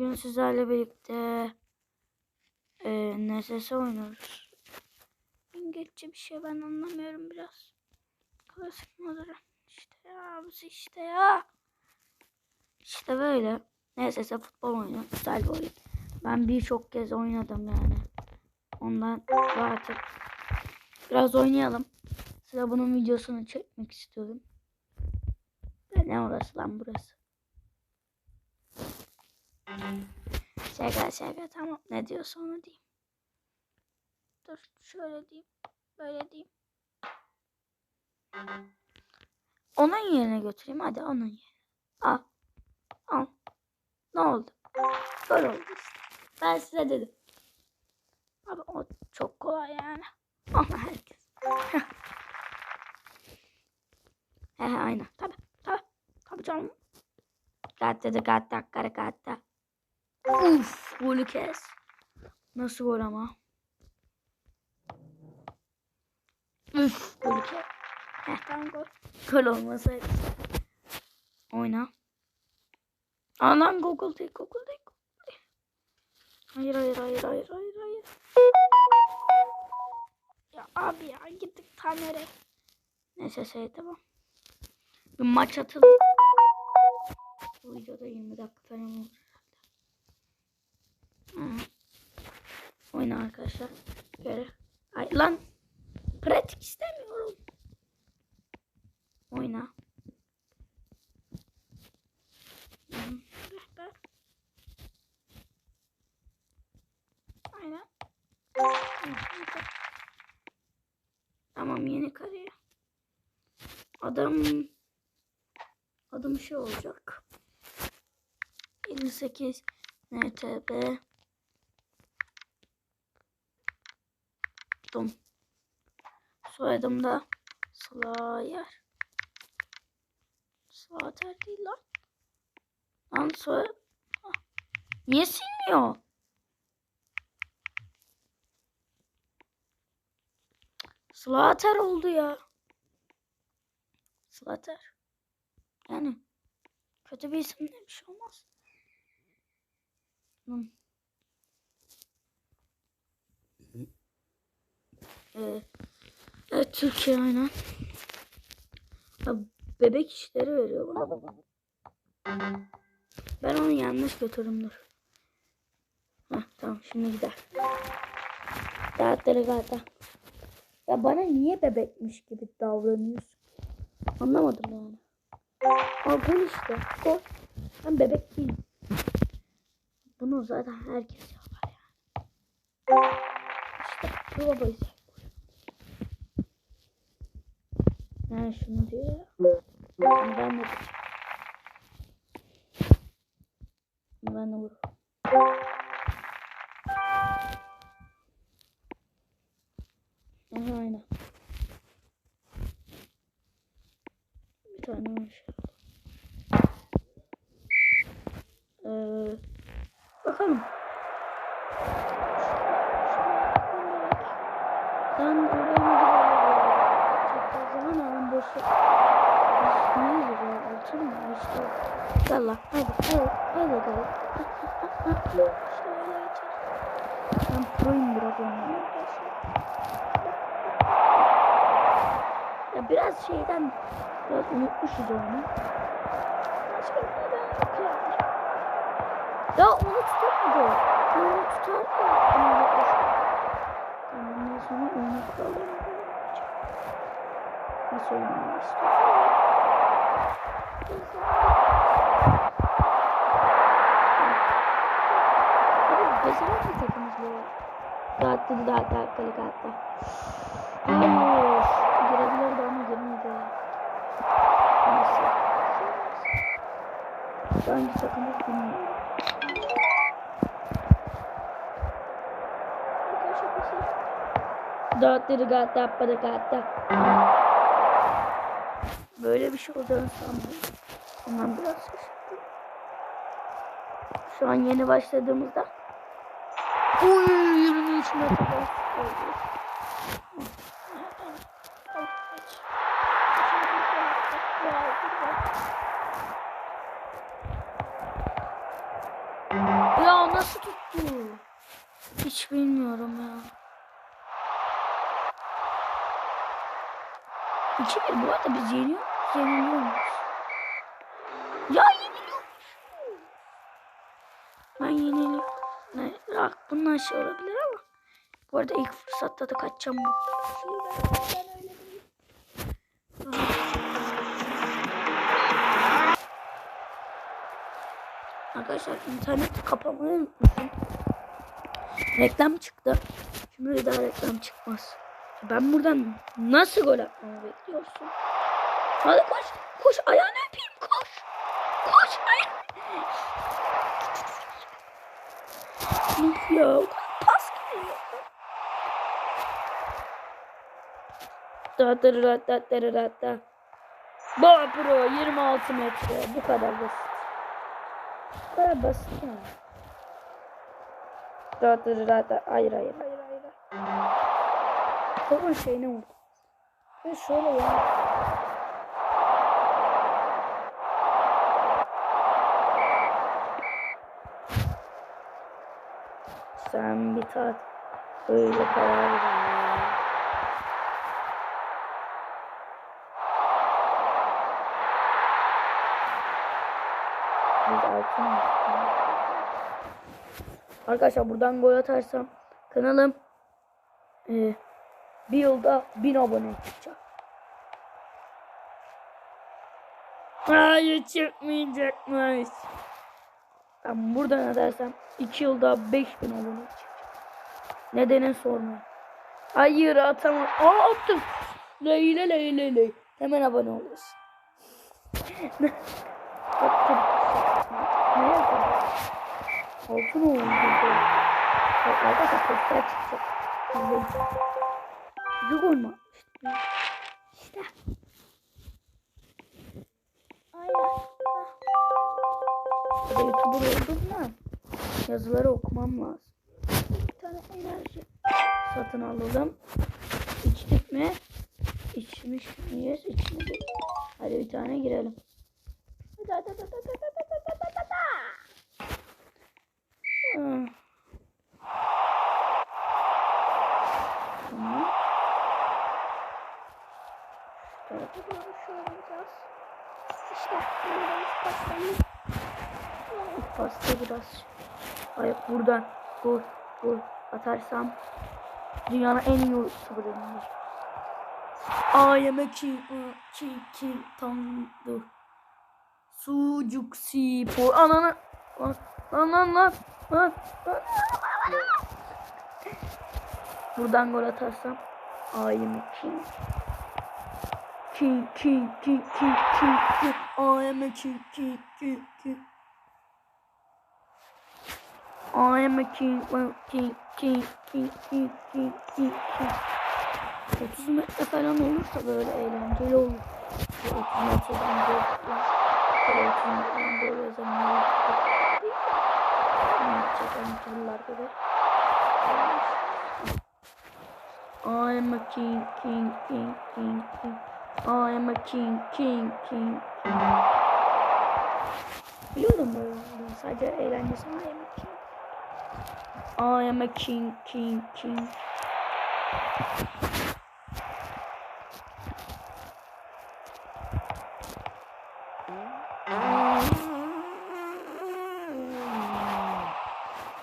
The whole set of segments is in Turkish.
Bugün sizlerle birlikte e, NSS oynuyoruz. İngilizce bir şey ben anlamıyorum biraz. Klasik modern. İşte ya bu işte ya. İşte böyle. NSS futbol oyunu. Güzel bir oyun. Ben birçok kez oynadım yani. Ondan artık biraz oynayalım. Size bunun videosunu çekmek istiyorum. Ne orası lan burası? Şaka şaka tamam ne diyorsa onu diyeyim. Dur şöyle diyeyim. Böyle diyeyim. Onun yerine götüreyim hadi onun yerine. Al. Al. Ne oldu? Böyle oldu işte. Ben size dedim. Abi o çok kolay yani. Ama herkes. He he aynen. Tabi tabi. Tabi canım. Gatta da gatta kara gatta. Uf golü kes. Nasıl gol ama? Uf golü kes. Heh tamam gol. Gol olmasaydı. Oyna. Lan Google değil Google değil. Hayır hayır hayır hayır hayır hayır. Ya abi ya gittik tam nereye? Neyse şey tamam. Bir maç atalım. Bu videoda 20 dakika falan olur. Oyna arkadaşlar. Göre. Ay lan. Pratik istemiyorum. Oyna. Aynen. Tamam yeni kariyer. Adam adım şey olacak. 58 NTB Dum. Soyadım da Slayer. Slater değil lan. Lan soy... Ah. Niye silmiyor? Slater oldu ya. Slater. Yani kötü bir isim de bir şey olmaz. Hmm. Ee, evet Türkiye aynen. Bebek işleri veriyor bana. Ben onu yanlış götürdüm dur. Heh, tamam şimdi gider. Dağıtları gata. Ya bana niye bebekmiş gibi davranıyorsun? Anlamadım yani. Aa gol işte. Gol. Ben bebek değilim. Bunu zaten herkes yapar yani. İşte şu babayız. Yani şunu diyor ya. Bunu ben de. Bunu ben de vururum. Aha aynen. Bir tane var. Ee, İşte. Yallah. Hadi. Hadi. Hadi. Hadi. Şöyle geçer. Ben proyum biraz oynayayım. Ya biraz şeyden biraz unutmuşuz onu. Yani. Ya onu tutamadı. Onu tutar ya. Onu unutmuş. Ondan sonra oyunu kuralım. Nasıl oynamak istiyorsan. Bir takımız bu. Rahatladı daha dakikalık hatta. Hayır. Girebilirdi ama girmedi. Neyse. Şu. Böyle bir şey olacağını sanmıyorum. Ondan biraz şaşırdım. Şu an yeni başladığımızda. Uy 23 metre. Ya nasıl tuttu? Hiç bilmiyorum ya. 2-1 bu arada biz yeniyor, yeniliyoruz. Ya yeniliyormuş. Ben yeniliyorum. Ne, bak bundan şey olabilir ama. Bu arada ilk fırsatta da kaçacağım bu. Arkadaşlar internet kapamayı unutmuşum. Reklam çıktı. Şimdi daha reklam çıkmaz. Ben buradan nasıl gol atmamı bekliyorsun? Hadi koş. Koş ayağını öpeyim koş. Koş ayağını. Of ya pas geliyor. Da da da da da da da. Ba pro 26 metre. Bu kadar basit. Bu kadar basit yani. Da da da da. Hayır hayır hayır hayır. Topun şeyine vurdu. Ve şöyle ya. Sen bir tat öyle karar ver. Arkadaşlar buradan gol atarsam kanalım e, bir yılda bin abone çıkacak. Hayır çıkmayacakmış. Ben buradan edersem 2 yılda 5000 abone. Nedeni sorma. Hayır atamam. Aa attım. Leyle leyle ley. Hemen abone oluyorsun. attım. Ne yapalım? Altın oldu. Bak arkadaşlar testler çıkacak. Gol mü? İşte. Aynen. Ya YouTuber olduğumda yazıları okumam lazım. Bir tane enerji satın alalım. İçtik mi? İçmiş miyiz? İçmedik. Hadi bir tane girelim. Hmm. Tamam. Şu tarafa doğru şöyle biraz. İşte. Başlayalım. Pasta biraz. Ay buradan gol gol atarsam dünyanın en iyi olurum. I am a king, king, tanrı. Sucuk spor. Ananı. Lan lan lan lan. lan, lan. Buradan gol atarsam I am a king. King, king, king, king, king, king. I am a king, king, king, king. I am a king, king, king, king, king, king, king, king. 30 metre falan olursa böyle eğlenceli olur. Bu 30 metreden. Böyle 30 metreden yazanlar. Ne yapacak turlar gibi. I am a king, king, king, king, king. I am a king, king, king, king. Biliyorum böyle. Sadece eğlencesine I am a king. I am a king, king, king.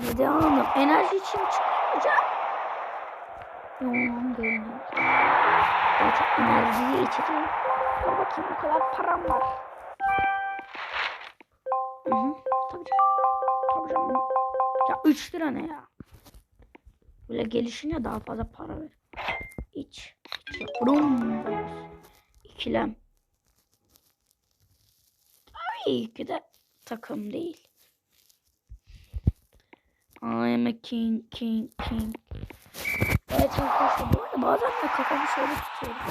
Neden hanım? Enerji için çıkmayacağım. Yoğun görünüyor. Gerçek enerjiyi içeceğim. Bakayım o kadar param var. Hı hı. Ya 3 lira ne ya? Böyle gelişine daha fazla para ver. İç. İç yavrum. İkilem. Tabii ki de takım değil. I am a king, king, king. Evet arkadaşlar bu arada bazen de kafamı şöyle tutuyorum.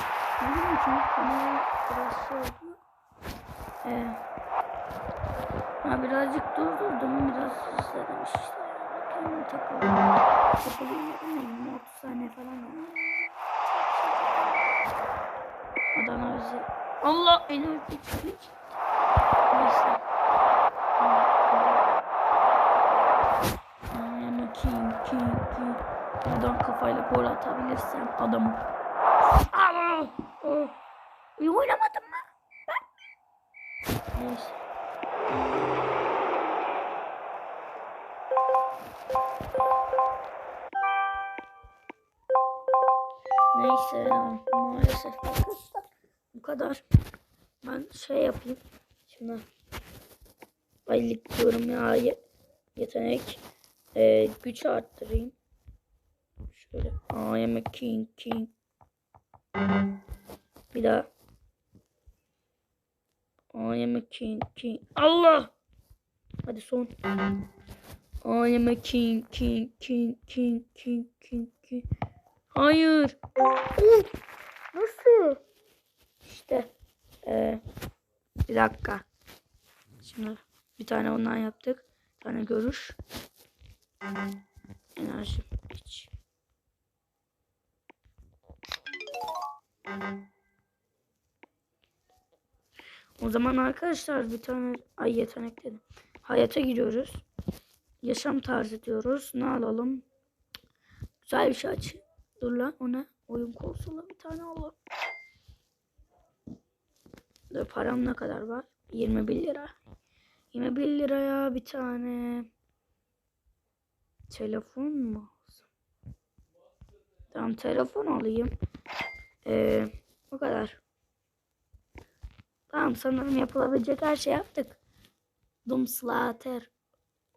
Ne bileyim çünkü kamera biraz şey oluyor. Ee, ha birazcık durdurdum biraz izledim işte. Ama takılıyor. Takılıyor. 30 saniye falan oldu. Adana bizi. Allah beni öptü. Şey Neyse. Yani king king king. Buradan kafayla gol atabilirsem adamı. Allah! Oh! Ben şey yapayım. Şimdi aylık diyorum ya ye- yetenek e, güç arttırayım. Şöyle I am a king king. Bir daha. I am a king king. Allah! Hadi son. I am a king king king king king king king. Hayır. Nasıl? İşte. Ee, bir dakika. Şimdi bir tane ondan yaptık. Bir tane görüş. Enerji. Hiç. O zaman arkadaşlar bir tane ay yetenek dedim. Hayata giriyoruz. Yaşam tarzı diyoruz. Ne alalım? Güzel bir şey aç. Dur lan o ne? Oyun konsolu bir tane alalım. Param ne kadar var? 21 lira. 21 liraya bir tane telefon mu? Tamam telefon alayım. Ee, o kadar. Tamam sanırım yapılabilecek her şey yaptık. Dum slater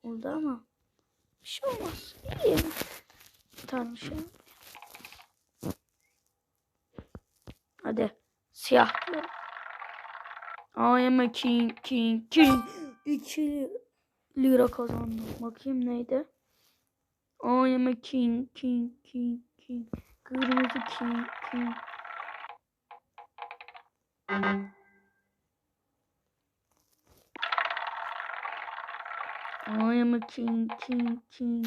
oldu ama bir şey olmaz. İyi. Bir tane şey. Hadi siyah. I am a king king king. 2 lira kazandım. Bakayım neydi? I am a king king king king. Kırmızı king king. I am a king, king, king, king.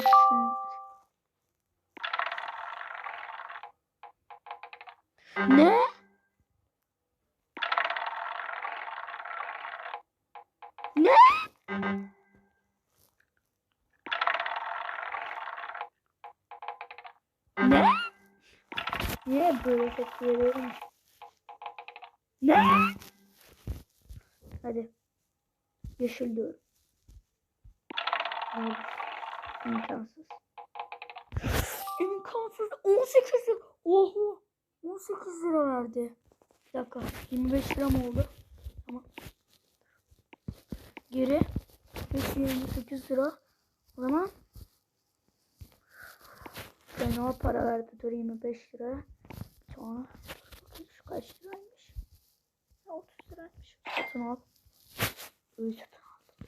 Ne? Ne? Böyle tepki veriyorum? Ne? Hadi. Yeşil diyorum. Hayır. İmkansız. İmkansız. 18 lira. Oho. 18 lira verdi. Bir dakika. 25 lira mı oldu? Tamam. Geri. 5 28 lira. O zaman fena para verdi. Dur 25 lira. Sonra şu kaç liraymış? 30 liraymış. Satın al. İyi satın al.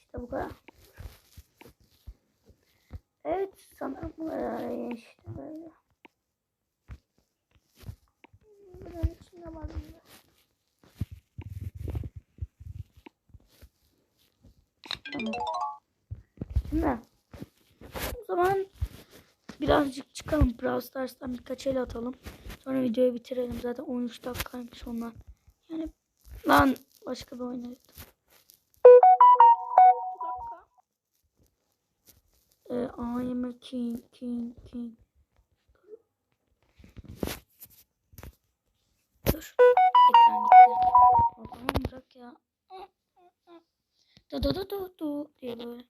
İşte bu kadar. Evet sanırım bu kadar işte böyle. Bunun içinde var mı? Tamam. Şimdi o zaman birazcık çıkalım. Brawl Stars'tan birkaç el atalım. Sonra videoyu bitirelim. Zaten 13 dakikaymış onlar. Yani ben başka bir oyun. Ee, I a king, king, king. Dur. Ekran gitti. Tamam bırak ya. Du du du du du diye böyle.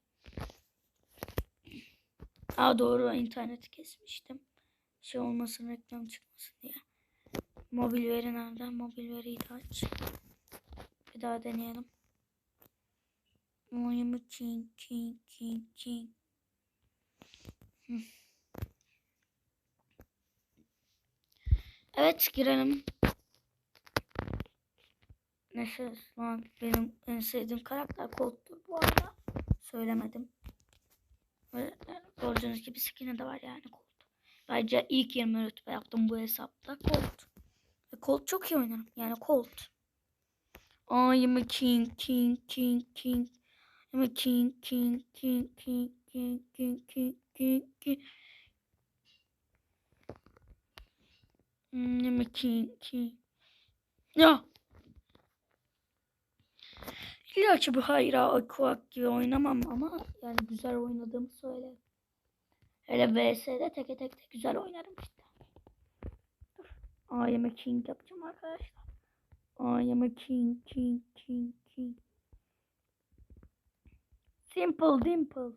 Aa doğru interneti kesmiştim. Şey olmasın reklam çıkmasın diye. Mobil veri nerede? Mobil veriyi de aç. Bir daha deneyelim. A king, king, king, king. Evet girelim. Neyse lan benim en sevdiğim karakter Colt'tur bu arada. Söylemedim. Ve yani gördüğünüz gibi skin'i de var yani Colt. Ayrıca ilk 20 rütbe yaptım bu hesapta Colt. Ve Colt çok iyi oynarım. Yani Colt. I am a king, king, king, king. I'm a king, king, king, king, king, king, king, king, king. Hmm, I'm a king, king. Ya. İlla ki bu hayra akuak gibi oynamam ama yani güzel oynadığımı söylerim. Hele VS'de teke tek de güzel oynarım işte. Dur. I king yapacağım arkadaşlar. I am king, king, king, king. Simple dimple.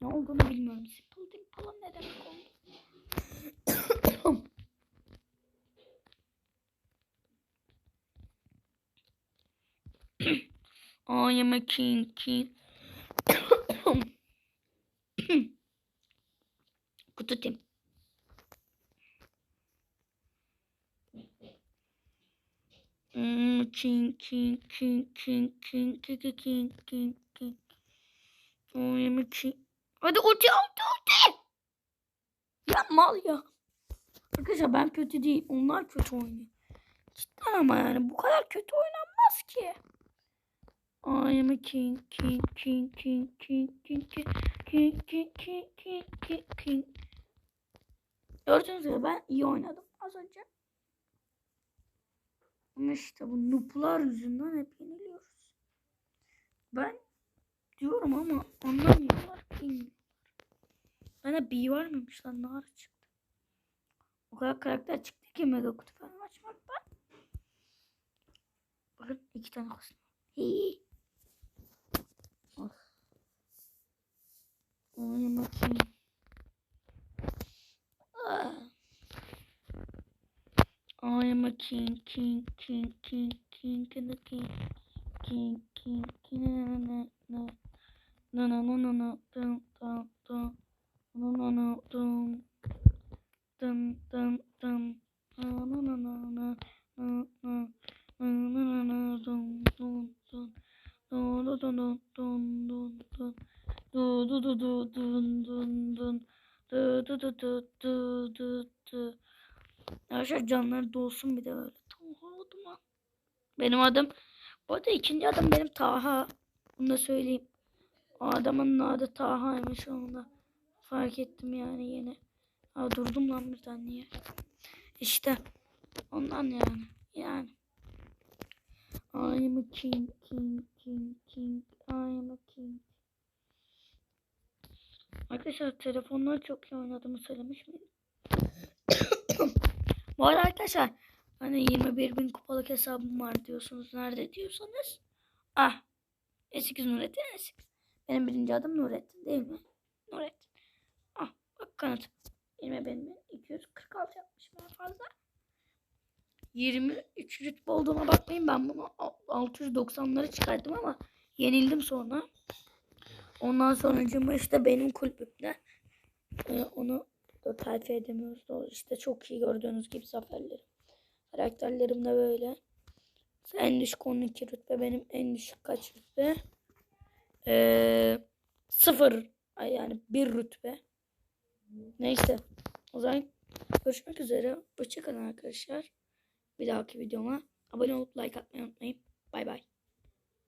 Ne olduğunu bilmiyorum. Simple dimple'ın ne demek olduğunu. I am a king, king. Kutu tim. Mm, king, king, king, king, king, king, king, king, king, a king. Hadi ulti, ulti, ulti. Ya mal ya. Arkadaşlar ben kötü değil. Onlar kötü oynuyor. Cidden ama yani bu kadar kötü oynanmaz ki. I am a king, king, king, king, king, king, king, king, king, king, king, king, king. Gördüğünüz gibi ben iyi oynadım az önce. Ama işte bu nuplar yüzünden hep yeniliyoruz. Ben diyorum ama anlamıyorlar, bilmiyorlar. Bana B var mıymış lan ne ara çıktı. O kadar karakter çıktı ki mega kutu falan açmaktan. Bakın iki tane kostüm. Hii. Oyun bakayım. Ah. I am a king, king, king, king, king, the king, king, king, king, Arkadaşlar canları dolsun bir de böyle. Taha Duman. Benim adım. Bu arada ikinci adım benim Taha. Bunu da söyleyeyim. O adamın adı Taha'ymış onu da. Fark ettim yani yeni. Aa, durdum lan birden niye? İşte. Ondan yani. Yani. I am a king, king, king, king. I am a king. Arkadaşlar telefonları çok iyi oynadığımı söylemiş miydim? Bu arada arkadaşlar hani 21 bin kupalık hesabım var diyorsunuz. Nerede diyorsanız. Ah. S8 Nurettin S8. Benim birinci adım Nurettin değil mi? Nurettin. Ah bak kanıt. 21 bin 246 yapmışım en fazla. 23 rütbe olduğuna bakmayın ben bunu 690'ları çıkarttım ama yenildim sonra. Ondan sonra işte benim kulübümde e, onu da tarife edemiyoruz. O işte çok iyi gördüğünüz gibi zaferlerim. Karakterlerim de böyle. En düşük 12 rütbe benim en düşük kaç rütbe? Ee, sıfır ay yani bir rütbe. Neyse. O zaman görüşmek üzere. Hoşçakalın arkadaşlar. Bir dahaki videoma abone olup like atmayı unutmayın. Bay bay.